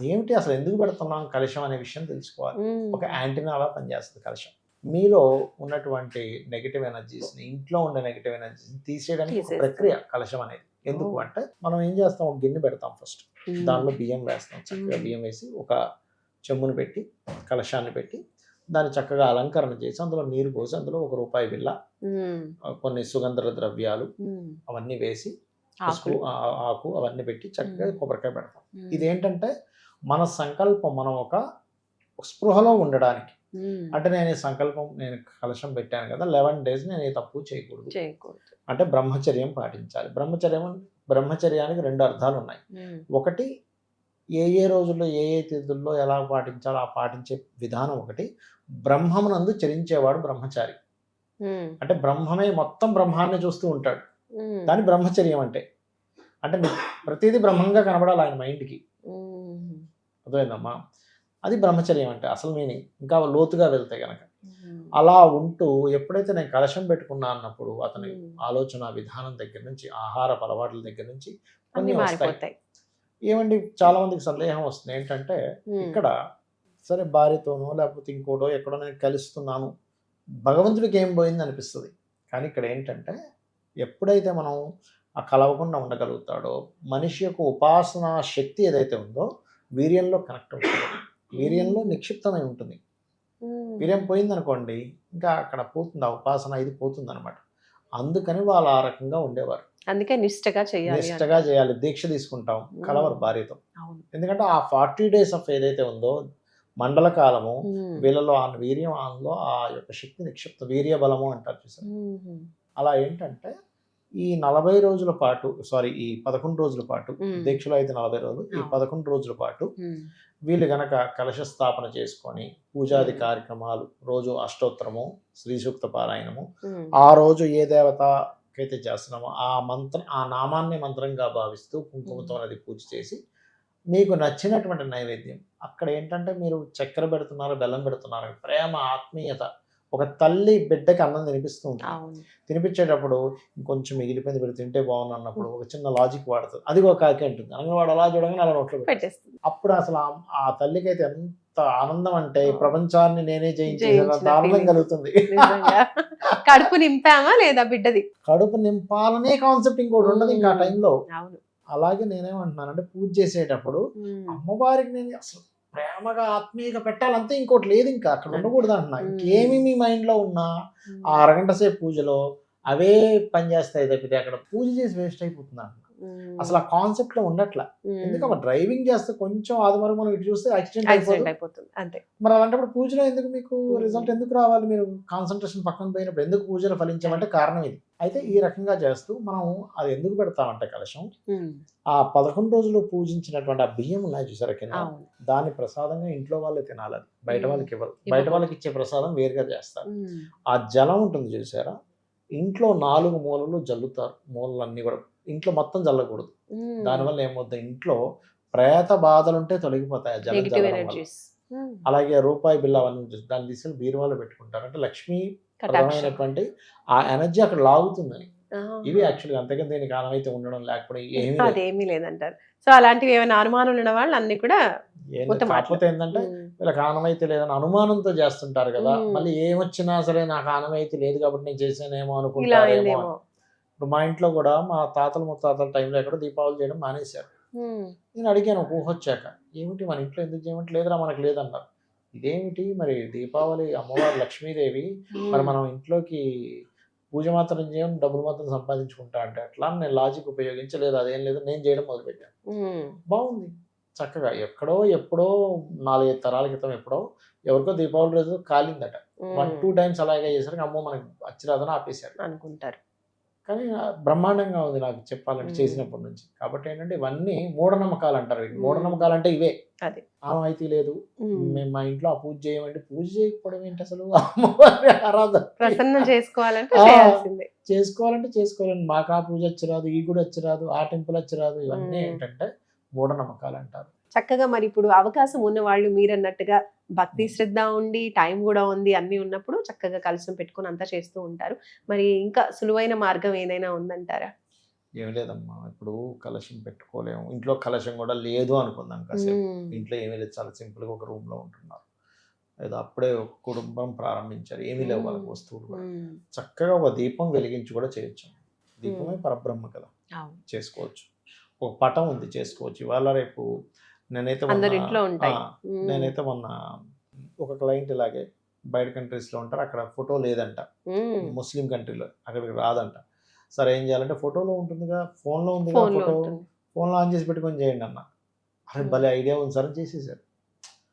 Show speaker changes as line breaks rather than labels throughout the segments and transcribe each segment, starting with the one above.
అదేమిటి అసలు ఎందుకు పెడుతున్నాం కలుషం అనే విషయం తెలుసుకోవాలి. ఒక యాంటీనా అలా పనిచేస్తుంది కలుషం మీలో ఉన్నటువంటి నెగిటివ్ ఎనర్జీస్ని ఇంట్లో ఉండే నెగిటివ్ ఎనర్జీస్ని తీసేయడానికి. ప్రక్రియ కలశం అనేది ఎందుకు. అంటే మనం ఏం చేస్తాం ఒక గిన్నె పెడతాం ఫస్ట్. దానిలో బియ్యం వేస్తాం చక్కగా. బియ్యం వేసి ఒక చెమ్మును పెట్టి కలశాన్ని పెట్టి దాన్ని చక్కగా అలంకరణ చేసి అందులో నీరు పోసి అందులో ఒక రూపాయి. ఆ, కొన్ని సుగంధ ద్రవ్యాలు. అవన్నీ వేసి ఆకు అవన్నీ పెట్టి చక్కగా. కొబ్బరికాయ పెడతాం. ఇదేంటంటే మన సంకల్పం మనం ఒక స్పృహలో ఉండడానికి. అంటే నేను ఈ సంకల్పం నేను కలశం పెట్టాను కదా లెవెన్ డేస్ నేను ఏ తప్పు చేయకూడదు అంటే బ్రహ్మచర్యం పాటించాలి బ్రహ్మచర్యం బ్రహ్మచర్యానికి రెండు అర్థాలు ఉన్నాయి. ఒకటి ఏ ఏ రోజుల్లో ఏ ఏ తిథుల్లో ఎలా పాటించాలో ఆ పాటించే విధానం ఒకటి బ్రహ్మమునందు చరించేవాడు బ్రహ్మచారి. అంటే బ్రహ్మమే మొత్తం బ్రహ్మాన్ని చూస్తూ ఉంటాడు. దాని బ్రహ్మచర్యం అంటే అంటే ప్రతిదీ బ్రహ్మంగా కనబడాలి ఆయన మైండ్కి. అర్థమైందమ్మా? అది బ్రహ్మచర్యం అంటే అసలు మీనింగ్ ఇంకా లోతుగా వెళ్తే కనుక. అలా ఉంటూ ఎప్పుడైతే నేను కలశం పెట్టుకున్నా అన్నప్పుడు అతని. ఆలోచన విధానం దగ్గర నుంచి ఆహార అలవాట్ల దగ్గర నుంచి కొన్ని వస్తాయి. ఏమండి? చాలా మందికి సందేహం వస్తుంది. ఏంటంటే. ఇక్కడ సరే భార్యతోనో లేకపోతే ఇంకోటో ఎక్కడో నేను కలుస్తున్నాను. భగవంతుడికి ఏం పోయింది అనిపిస్తుంది. కానీ ఇక్కడ ఏంటంటే ఎప్పుడైతే మనం ఆ కలవకుండా ఉండగలుగుతాడో మనిషి యొక్క ఉపాసన శక్తి ఏదైతే ఉందో వీర్యంలో కనెక్ట్ అవుతుంది వీర్యంలో నిక్షిప్తమై ఉంటుంది. వీర్యం పోయిందనుకోండి ఇంకా అక్కడ పోతుంది ఆ ఉపాసన ఇది పోతుంది అనమాట అందుకని వాళ్ళు ఆ రకంగా ఉండేవారు
అందుకే నిష్టగా చేయాలి
నిష్టగా. చేయాలి దీక్ష తీసుకుంటాం కలవరు. భార్యతో ఎందుకంటే ఆ ఫార్టీ డేస్ ఆఫ్ ఏదైతే ఉందో మండల కాలము. వీళ్ళలో ఆ వీర్యం ఆ యొక్క శక్తి నిక్షిప్త వీర్య బలము అంటారు చూసారు. అలా ఏంటంటే ఈ నలభై రోజుల పాటు సారీ ఈ పదకొండు రోజుల పాటు. దీక్షలో అయితే నలభై రోజులు ఈ. పదకొండు రోజుల పాటు. వీళ్ళు గనక కలశ స్థాపన చేసుకొని పూజాది. కార్యక్రమాలు రోజు అష్టోత్తరము శ్రీ సూక్త పారాయణము. ఆ రోజు ఏ దేవతకైతే చేస్తున్నామో ఆ మంత్రం ఆ నామాన్ని మంత్రంగా భావిస్తూ కుంకుమతో అది పూజ చేసి మీకు నచ్చినటువంటి నైవేద్యం అక్కడ ఏంటంటే మీరు చక్కెర పెడుతున్నారు బెల్లం పెడుతున్నారు ప్రేమ ఆత్మీయత ఒక తల్లి బిడ్డకి అన్నం తినిపిస్తూ ఉంటుంది.
అవును.
తినిపించేటప్పుడు ఇంకొంచెం మిగిలిపోయింది పెడితే తింటే బాగుంది అన్నప్పుడు ఒక చిన్న లాజిక్ వాడుతుంది. అది ఒక కాకి అంటుంది. అనగా వాడు అలా చూడగానే అలా నోట్లో.
పెట్టేస్తుంది.
అప్పుడు అసలు ఆ- తల్లికి అయితే ఎంత ఆనందం అంటే. ప్రపంచాన్ని నేనే జయించేసిన
feeling.
కలుగుతుంది.
కడుపు నింపామా లేదా బిడ్డది?
కడుపు నింపాలనే కాన్సెప్ట్ ఇంకోటి ఉండదు ఇంకా ఆ. టైంలో అలాగే నేనేమంటున్నానంటే పూజ చేసేటప్పుడు. అమ్మవారికి నేను అసలు ప్రేమగా ఆత్మీయంగా పెట్టాలంటే ఇంకోటి లేదు ఇంకా అక్కడ ఉండకూడదు అంటున్నా. ఇంకేమి మీ మైండ్లో ఉన్నా. ఆ అరగంట సేపు పూజలో అవే పనిచేస్తాయి తప్పితే అక్కడ పూజ చేసి వేస్ట్ అయిపోతుంది. అసలు ఆ కాన్సెప్ట్లో ఉండట్లా. ఎందుకంటే డ్రైవింగ్ చేస్తే కొంచెం ఆదిమరం మనం ఇటు చూస్తే యాక్సిడెంట్ అయిపోతుంది.
అంతే.
మరి అలాంటప్పుడు పూజలో ఎందుకు మీకు. రిజల్ట్ ఎందుకు రావాలి? మీరు కాన్సన్ట్రేషన్ పక్కన పోయినప్పుడు ఎందుకు పూజలు ఫలించామంటే కారణం ఇది. అయితే ఈ రకంగా చేస్తూ మనం అది ఎందుకు పెడతామంటే కలశం. ఆ పదకొండు రోజులు పూజించినటువంటి ఆ బియ్యం ఉన్నాయి చూసారా కింద? దాన్ని ప్రసాదంగా ఇంట్లో వాళ్ళే తినాలి బయట. వాళ్ళకి ఇవ్వరు. బయట. వాళ్ళకి ఇచ్చే ప్రసాదం వేరుగా చేస్తారు. ఆ జలం ఉంటుంది చూసారా? ఇంట్లో నాలుగు మూలలు జల్లుతారు. మూలలన్నీ కూడా ఇంట్లో మొత్తం జల్లకూడదు
ఉమ్.
దానివల్ల ఏమవుతుంది ఇంట్లో ప్రేత బాధలుంటే తొలగిపోతాయి ఆ జలం వల్ల. అలాగే రూపాయి బిల్ల అవన్నీ. దాన్ని తీసుకెళ్ళి బీరువాలో పెట్టుకుంటారు అంటే లక్ష్మీ ప్రధానమైనటువంటి ఆ ఎనర్జీ అక్కడ లాగుతుందని. ఇవి యాక్చువల్గా అంతకంటే దీనికి ఆనమైతే ఉండడం లేకపోతే ఏమీ.
అదేమీ లేదంటారు సో అలాంటివి ఏమైనా అనుమానాలు ఉన్న వాళ్ళు అన్ని కూడా
కాకపోతే ఏంటంటే. వీళ్ళకి ఆనమైతే లేదని అనుమానంతో చేస్తుంటారు కదా. మళ్ళీ ఏమొచ్చినా సరే నాకు ఆనమైతే లేదు కాబట్టి నేను చేసానేమో
ఇలా
అనుకుంటారేమో
అయిందేమో
అని. ఇప్పుడు మా ఇంట్లో కూడా మా తాతలు ముత్తాతల టైంలో ఎక్కడ దీపావళి చేయడం మానేశారు. నేను అడిగాను ఒక ఊహ వచ్చాక ఏమిటి మన ఇంట్లో ఎందుకు చేయమంటే లేదురా మనకు లేదన్నారు. ఇదేమిటి? మరి దీపావళి అమ్మవారు లక్ష్మీదేవి మరి మనం ఇంట్లోకి పూజ మాత్రం చేయం డబ్బులు మాత్రం సంపాదించుకుంటా అంటే అట్లా? నేను లాజిక్ ఉపయోగించలేదు అదేం లేదు నేను చేయడం మొదలుపెట్టాను. బాగుంది. చక్కగా ఎక్కడో ఎప్పుడో నాలుగైదు తరాల క్రితం ఎప్పుడో ఎవరికో దీపావళి రోజు కాలిందట. వన్. టూ టైమ్స్ అలాగే చేసరికి అమ్మో మనకి అచ్చిరాదని ఆపేశారు.
అనుకుంటారు.
కానీ బ్రహ్మాండంగా ఉంది నాకు చెప్పాలంటే. చేసినప్పటి నుంచి కాబట్టి ఏంటంటే ఇవన్నీ మూఢనమ్మకాలు అంటారు. మూఢనమ్మకాలు అంటే ఇవే
అదే.
ఆనవాయితీ లేదు. మేము మా ఇంట్లో ఆ పూజ చేయమంటే పూజ చేయకపోవడం ఏంటి అసలు అమ్మవారి ఆరాధన
ప్రసన్నం చేసుకోవాలంటే
చేసుకోవాలంటే చేసుకోవాలండి మాకు ఆ పూజ వచ్చిరాదు ఈ గుడి వచ్చిరాదు ఆ టెంపుల్ వచ్చిరాదు ఇవన్నీ. ఏంటంటే మూఢనమ్మకాలు అంటారు
చక్కగా మరి ఇప్పుడు అవకాశం ఉన్న వాళ్ళు మీరు అన్నట్టుగా భక్తి శ్రద్ధ ఉండి టైం కూడా ఉంది అన్ని ఉన్నప్పుడు చక్కగా కలుసం పెట్టుకుని అంతా చేస్తూ ఉంటారు. మరి ఇంకా సులువైన మార్గం ఏదైనా ఉందంటారా?
ఏమి లేదమ్మా. ఇప్పుడు కలశం పెట్టుకోలేము. ఇంట్లో కలశం కూడా లేదు అనుకుందాం కాసేపు. ఇంట్లో ఏమీ లేదు. చాలా సింపుల్గా ఒక రూమ్లో ఉంటున్నారు. ఏదో అప్పుడే ఒక కుటుంబం ప్రారంభించారు. ఏమీ లేవు వాళ్ళకి. వస్తువులు కూడా. చక్కగా ఒక దీపం వెలిగించి కూడా చేయొచ్చు. దీపమే పరబ్రహ్మ కదా. చేసుకోవచ్చు. ఒక పటం ఉంది చేసుకోవచ్చు. ఇవాళ రేపు నేనైతే నేనైతే మొన్న ఒక క్లయింట్ ఇలాగే బయట కంట్రీస్లో ఉంటారు. అక్కడ ఫోటో లేదంట. ముస్లిం కంట్రీలో అక్కడికి రాదంట. సరే ఏం చేయాలంటే ఫోటోలో ఉంటుందిగా ఫోన్లో ఉంది
ఫోన్లో
ఫోటో. ఫోన్లో ఆన్ చేసి పెట్టుకొని చేయండి అన్న. అరే. భలే ఐడియా ఉంది సార్ చేసేసారు.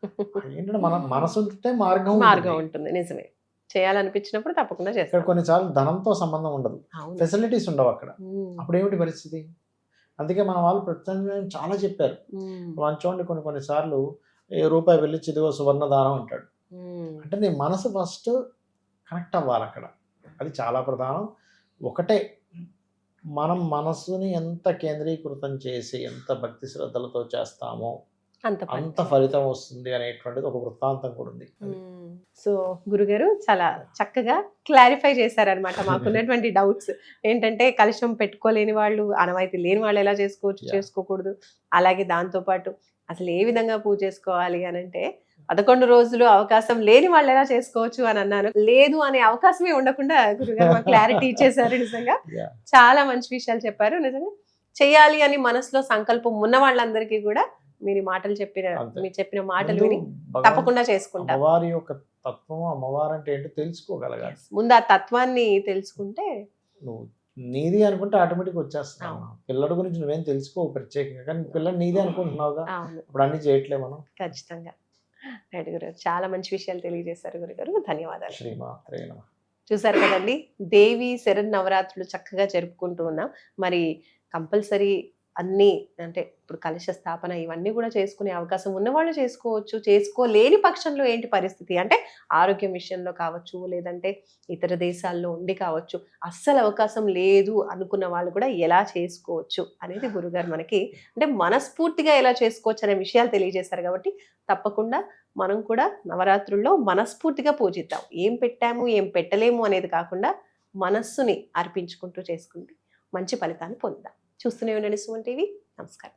ఏంటంటే మన మనసు ఉంటే మార్గం
మార్గం
ఉంటుంది.
నిజమే. చేయాలనిపించినప్పుడు తప్పకుండా
ఇక్కడ
చేస్తాం
కొన్నిసార్లు ధనంతో సంబంధం ఉండదు. ఫెసిలిటీస్ ఉండవు అక్కడ. అప్పుడు ఏమిటి పరిస్థితి? అందుకే మన వాళ్ళు ప్రత్యేకంగా చాలా చెప్పారు.
ఉమ్,
మంచోండి కొన్ని కొన్నిసార్లు ఏ రూపాయి వెళ్ళి చిదిగో సువర్ణ దానం అంటాడు అంటే నీ మనసు ఫస్ట్ కనెక్ట్ అవ్వాలి అక్కడ. అది చాలా ప్రధానం. ఒకటే మనం మనసుని ఎంత కేంద్రీకృతం చేసి ఎంత భక్తి శ్రద్ధలతో చేస్తామో
అంత
ఫలితం. వస్తుంది అనేటువంటిది ఒక వృత్తాంతం కూడా ఉంది.
సో గురుగారు చాలా చక్కగా క్లారిఫై చేశారనమాట మాకున్నటువంటి డౌట్స్. ఏంటంటే కలుషం పెట్టుకోలేని వాళ్ళు అనవాయితీ లేని వాళ్ళు ఎలా చేసుకోవచ్చు. చేసుకోకూడదు. అలాగే దాంతో పాటు అసలు ఏ విధంగా పూజ చేసుకోవాలి అని అంటే పదకొండు రోజులు అవకాశం లేని వాళ్ళు ఎలా చేసుకోవచ్చు అని అన్నాను. లేదు అనే అవకాశమే ఉండకుండా గురుగారు మాకు క్లారిటీ ఇచ్చేసారు నిజంగా. చాలా మంచి విషయాలు చెప్పారు. నిజంగా చేయాలి అని మనసులో సంకల్పం ఉన్న వాళ్ళందరికీ కూడా మీరు మాటలు చెప్పిన. మీరు చెప్పిన మాటలు విని తప్పకుండా చేసుకుంటాం.
అమ్మవారి యొక్క తత్వం అమ్మవారు అంటే ఏంటో తెలుసుకోగలగాలి.
ముందు ఆ తత్వాన్ని తెలుసుకుంటే
నువ్వు నీది అనుకుంటే ఆటోమేటిక్ వచ్చేస్తావు. పిల్లడి గురించి నువ్వేం తెలుసుకోవు ప్రత్యేకంగా కానీ పిల్లడు నీదే అనుకుంటున్నావుగా. ఇప్పుడు అన్ని చేయట్లే మనం.
ఖచ్చితంగా. రైట్ చాలా మంచి విషయాలు తెలియజేశారు గురుగారు ధన్యవాదాలు.
శ్రీమాత్రే నమః.
చూసారు కదండి దేవి శరణ్ నవరాత్రులు చక్కగా జరుపుకుంటూ ఉన్నాం. మరి కంపల్సరీ అన్నీ అంటే ఇప్పుడు కలశ స్థాపన ఇవన్నీ కూడా చేసుకునే అవకాశం ఉన్నవాళ్ళు చేసుకోవచ్చు. చేసుకోలేని పక్షంలో ఏంటి పరిస్థితి? అంటే ఆరోగ్యం విషయంలో కావచ్చు లేదంటే ఇతర దేశాల్లో ఉండి కావచ్చు. అస్సలు అవకాశం లేదు అనుకున్న వాళ్ళు కూడా ఎలా చేసుకోవచ్చు అనేది గురుగారు మనకి అంటే మనస్ఫూర్తిగా ఎలా చేసుకోవచ్చు అనే విషయాలు తెలియజేశారు కాబట్టి తప్పకుండా మనం కూడా నవరాత్రుల్లో మనస్ఫూర్తిగా పూజిద్దాం. ఏం పెట్టాము ఏం పెట్టలేము అనేది కాకుండా మనస్సుని అర్పించుకుంటూ చేసుకుంటే మంచి ఫలితాన్ని పొందాం చూస్తూనే ఉండండి సుమన్ టీవీ. నమస్కారం.